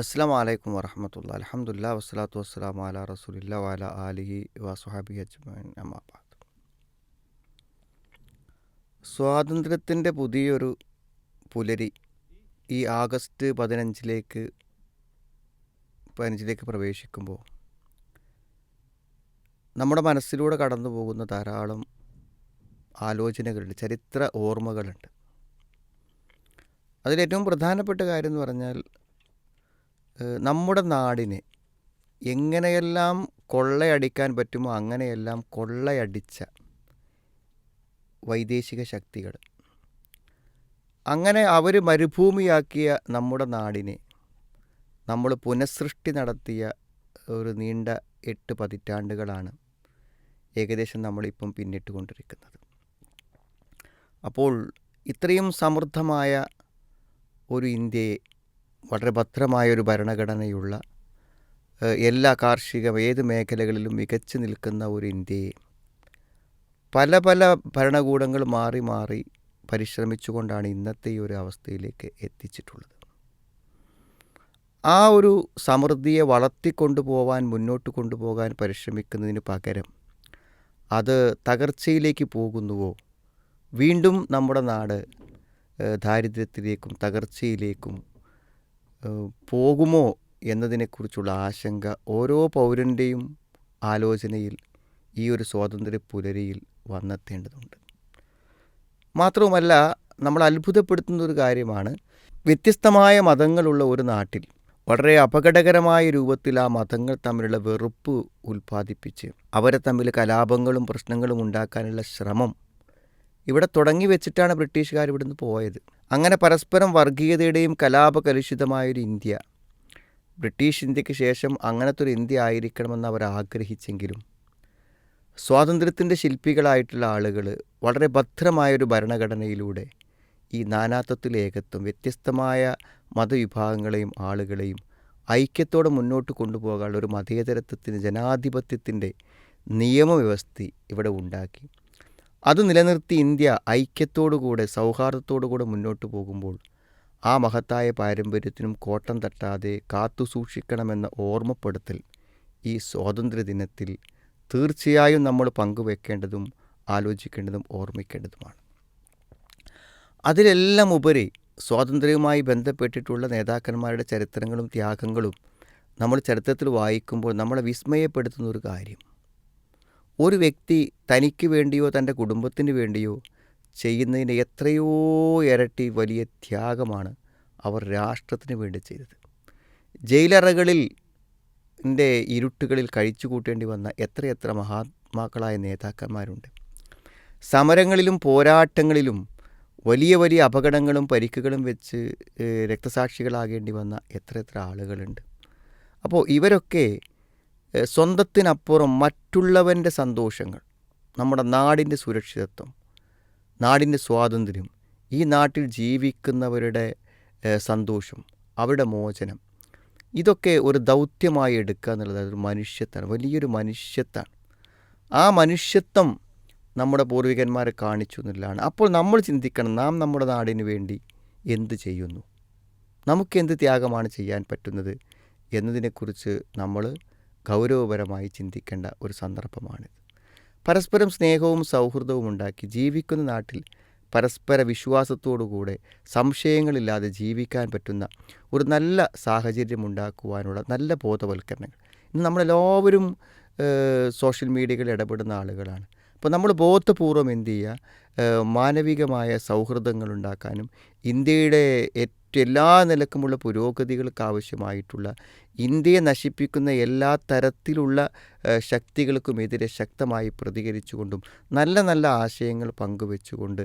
അസ്സാം വലൈക്കും വറഹമത്തുള്ള അലഹമുല്ല വസ്സലാത്തു വസ്സലാം അല റസൂലില്ല വാല ആലിഹി വസുഹാബി അജ്മൻ അമ്മാബാദ് സ്വാതന്ത്ര്യത്തിന്റെ പുതിയൊരു പുലരി ഈ ആഗസ്റ്റ് പതിനഞ്ചിലേക്ക് പതിനഞ്ചിലേക്ക് പ്രവേശിക്കുമ്പോൾ നമ്മുടെ മനസ്സിലൂടെ കടന്നു പോകുന്ന ധാരാളം ആലോചനകളുണ്ട് ചരിത്ര ഓർമ്മകളുണ്ട്. അതിലേറ്റവും പ്രധാനപ്പെട്ട കാര്യം എന്ന് പറഞ്ഞാൽ നമ്മുടെ നാടിനെ എങ്ങനെയെല്ലാം കൊള്ളയടിക്കാൻ പറ്റുമോ അങ്ങനെയെല്ലാം കൊള്ളയടിച്ച വൈദേശിക ശക്തികൾ. അങ്ങനെ അവർ മരുഭൂമിയാക്കിയ നമ്മുടെ നാടിനെ നമ്മൾ പുനഃസൃഷ്ടി നടത്തിയ ഒരു നീണ്ട എട്ട് പതിറ്റാണ്ടുകളാണ് ഏകദേശം നമ്മളിപ്പം പിന്നിട്ട് കൊണ്ടിരിക്കുന്നത്. അപ്പോൾ ഇത്രയും സമൃദ്ധമായ ഒരു ഇന്ത്യയെ വളരെ ഭദ്രമായൊരു ഭരണഘടനയുള്ള എല്ലാ കാർഷിക ഏത് മേഖലകളിലും മികച്ചു നിൽക്കുന്ന ഒരു ഇന്ത്യയെ. പല പല ഭരണകൂടങ്ങൾ മാറി മാറി പരിശ്രമിച്ചുകൊണ്ടാണ് ഇന്നത്തെ ഈ ഒരു അവസ്ഥയിലേക്ക് എത്തിച്ചിട്ടുള്ളത്. ആ ഒരു സമൃദ്ധിയെ വളർത്തിക്കൊണ്ടു പോവാൻ മുന്നോട്ട് കൊണ്ടുപോകാൻ പരിശ്രമിക്കുന്നതിന് പകരം അത് തകർച്ചയിലേക്ക് പോകുന്നുവോ? വീണ്ടും നമ്മുടെ നാട് ദാരിദ്ര്യത്തിലേക്കും തകർച്ചയിലേക്കും പോകുമോ എന്നതിനെക്കുറിച്ചുള്ള ആശങ്ക ഓരോ പൗരന്റെയും ആലോചനയിൽ ഈ ഒരു സ്വാതന്ത്ര്യ പുലരിയിൽ വന്നെത്തേണ്ടതുണ്ട്. മാത്രവുമല്ല നമ്മൾ അത്ഭുതപ്പെടുത്തുന്ന ഒരു കാര്യമാണ്. വ്യത്യസ്തമായ മതങ്ങളുള്ള ഒരു നാട്ടിൽ വളരെ അപകടകരമായ രൂപത്തിൽ ആ മതങ്ങൾ തമ്മിലുള്ള വെറുപ്പ് ഉൽപ്പാദിപ്പിച്ച് അവരെ തമ്മിൽ കലാപങ്ങളും പ്രശ്നങ്ങളും ഉണ്ടാക്കാനുള്ള ശ്രമം ഇവിടെ തുടങ്ങി വെച്ചിട്ടാണ് ബ്രിട്ടീഷുകാർ ഇവിടുന്ന് പോയത്. അങ്ങനെ പരസ്പരം വർഗീയതയുടെയും കലാപകലുഷിതമായൊരു ഇന്ത്യ. ബ്രിട്ടീഷ് ഇന്ത്യയ്ക്ക് ശേഷം അങ്ങനത്തെ ഒരു ഇന്ത്യ ആയിരിക്കണമെന്ന് അവർ ആഗ്രഹിച്ചെങ്കിലും സ്വാതന്ത്ര്യത്തിന്റെ ശില്പികളായിട്ടുള്ള ആളുകൾ വളരെ ഭദ്രമായൊരു ഭരണഘടനയിലൂടെ ഈ നാനാത്വത്തിൽ ഏകത്വം വ്യത്യസ്തമായ മതവിഭാഗങ്ങളെയും ആളുകളെയും ഐക്യത്തോടെ മുന്നോട്ട് കൊണ്ടുപോകാനുള്ള ഒരു മതേതരത്വത്തിന് ജനാധിപത്യത്തിന്റെ നിയമവ്യവസ്ഥ ഇവിടെ ഉണ്ടാക്കി. അത് നിലനിർത്തി ഇന്ത്യ ഐക്യത്തോടുകൂടെ സൗഹാർദ്ദത്തോടുകൂടെ മുന്നോട്ട് പോകുമ്പോൾ ആ മഹത്തായ പാരമ്പര്യത്തിനും കോട്ടം തട്ടാതെ കാത്തുസൂക്ഷിക്കണമെന്ന ഓർമ്മപ്പെടുത്തൽ ഈ സ്വാതന്ത്ര്യദിനത്തിൽ തീർച്ചയായും നമ്മൾ പങ്കുവെക്കേണ്ടതും ആലോചിക്കേണ്ടതും ഓർമ്മിക്കേണ്ടതുമാണ്. അതിലെല്ലാം ഉപരി സ്വാതന്ത്ര്യവുമായി ബന്ധപ്പെട്ടിട്ടുള്ള നേതാക്കന്മാരുടെ ചരിത്രങ്ങളും ത്യാഗങ്ങളും നമ്മൾ ചരിത്രത്തിൽ വായിക്കുമ്പോൾ നമ്മളെ വിസ്മയപ്പെടുത്തുന്ന ഒരു കാര്യം. ഒരു വ്യക്തി തനിക്ക് വേണ്ടിയോ തന്റെ കുടുംബത്തിന് വേണ്ടിയോ ചെയ്യുന്നതിന് എത്രയോ ഇരട്ടി വലിയ ത്യാഗമാണ് അവർ രാഷ്ട്രത്തിന് വേണ്ടി ചെയ്തത്. ജയിലറകളിൽ ഇരുട്ടുകളിൽ കഴിച്ചു കൂട്ടേണ്ടി വന്ന എത്രയെത്ര മഹാത്മാക്കളായ നേതാക്കന്മാരുണ്ട്. സമരങ്ങളിലും പോരാട്ടങ്ങളിലും വലിയ വലിയ അപകടങ്ങളും പരിക്കുകളും വെച്ച് രക്തസാക്ഷികളാകേണ്ടി വന്ന എത്രയെത്ര എത്ര ആളുകളുണ്ട്. അപ്പോൾ ഇവരൊക്കെ സ്വന്തത്തിനപ്പുറം മറ്റുള്ളവന്റെ സന്തോഷങ്ങൾ നമ്മുടെ നാടിന്റെ സുരക്ഷിതത്വം നാടിന്റെ സ്വാതന്ത്ര്യം ഈ നാട്ടിൽ ജീവിക്കുന്നവരുടെ സന്തോഷം അവരുടെ മോചനം ഇതൊക്കെ ഒരു ദൗത്യമായി എടുക്കുക എന്നുള്ളത് ഒരു മനുഷ്യത്താണ് വലിയൊരു മനുഷ്യത്താണ്. ആ മനുഷ്യത്വം നമ്മുടെ പൂർവികന്മാരെ കാണിച്ചു എന്നുള്ളതാണ്. അപ്പോൾ നമ്മൾ ചിന്തിക്കണം നാം നമ്മുടെ നാടിന് വേണ്ടി എന്ത് ചെയ്യുന്നു? നമുക്ക് എന്ത് ത്യാഗമാണ് ചെയ്യാൻ പറ്റുന്നത്? എന്നതിനെക്കുറിച്ച് നമ്മൾ ഗൗരവപരമായി ചിന്തിക്കേണ്ട ഒരു സന്ദർഭമാണിത്. പരസ്പരം സ്നേഹവും സൗഹൃദവും ഉണ്ടാക്കി ജീവിക്കുന്ന നാട്ടിൽ പരസ്പര വിശ്വാസത്തോടുകൂടെ സംശയങ്ങളില്ലാതെ ജീവിക്കാൻ പറ്റുന്ന ഒരു നല്ല സാഹചര്യം ഉണ്ടാക്കുവാനുള്ള നല്ല ബോധവൽക്കരണങ്ങൾ. ഇന്ന് നമ്മളെല്ലാവരും സോഷ്യൽ മീഡിയകളിൽ ഇടപെടുന്ന ആളുകളാണ്. അപ്പോൾ നമ്മൾ ബോധപൂർവം എന്ത് ചെയ്യുക? മാനവികമായ സൗഹൃദങ്ങൾ ഉണ്ടാക്കാനും ഇന്ത്യയുടെ ഏറ്റവും എല്ലാ നിലക്കുമുള്ള പുരോഗതികൾക്ക് ആവശ്യമായിട്ടുള്ള ഇന്ത്യയെ നശിപ്പിക്കുന്ന എല്ലാ തരത്തിലുള്ള ശക്തികൾക്കുമെതിരെ ശക്തമായി പ്രതികരിച്ചുകൊണ്ടും നല്ല നല്ല ആശയങ്ങൾ പങ്കുവെച്ചുകൊണ്ട്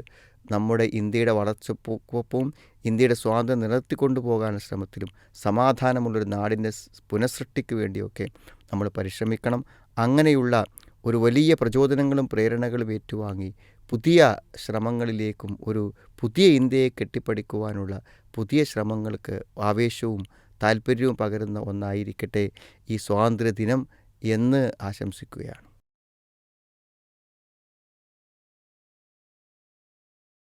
നമ്മുടെ ഇന്ത്യയുടെ വളർച്ചക്കൊപ്പവും ഇന്ത്യയുടെ സ്വാതന്ത്ര്യം നിലനിർത്തിക്കൊണ്ടു പോകാനുള്ള ശ്രമത്തിലും സമാധാനമുള്ളൊരു നാടിന്റെ പുനഃസൃഷ്ടിക്ക് വേണ്ടിയൊക്കെ നമ്മൾ പരിശ്രമിക്കണം. അങ്ങനെയുള്ള ഒരു വലിയ പ്രചോദനങ്ങളും പ്രേരണകളും ഏറ്റുവാങ്ങി പുതിയ ശ്രമങ്ങളിലേക്കും ഒരു പുതിയ ഇന്ത്യയെ കെട്ടിപ്പടുക്കുവാനുള്ള പുതിയ ശ്രമങ്ങൾക്ക് ആവേശവും താല്പര്യവും പകരുന്ന ഒന്നായിരിക്കട്ടെ ഈ സ്വാതന്ത്ര്യദിനം എന്ന് ആശംസിക്കുകയാണ്.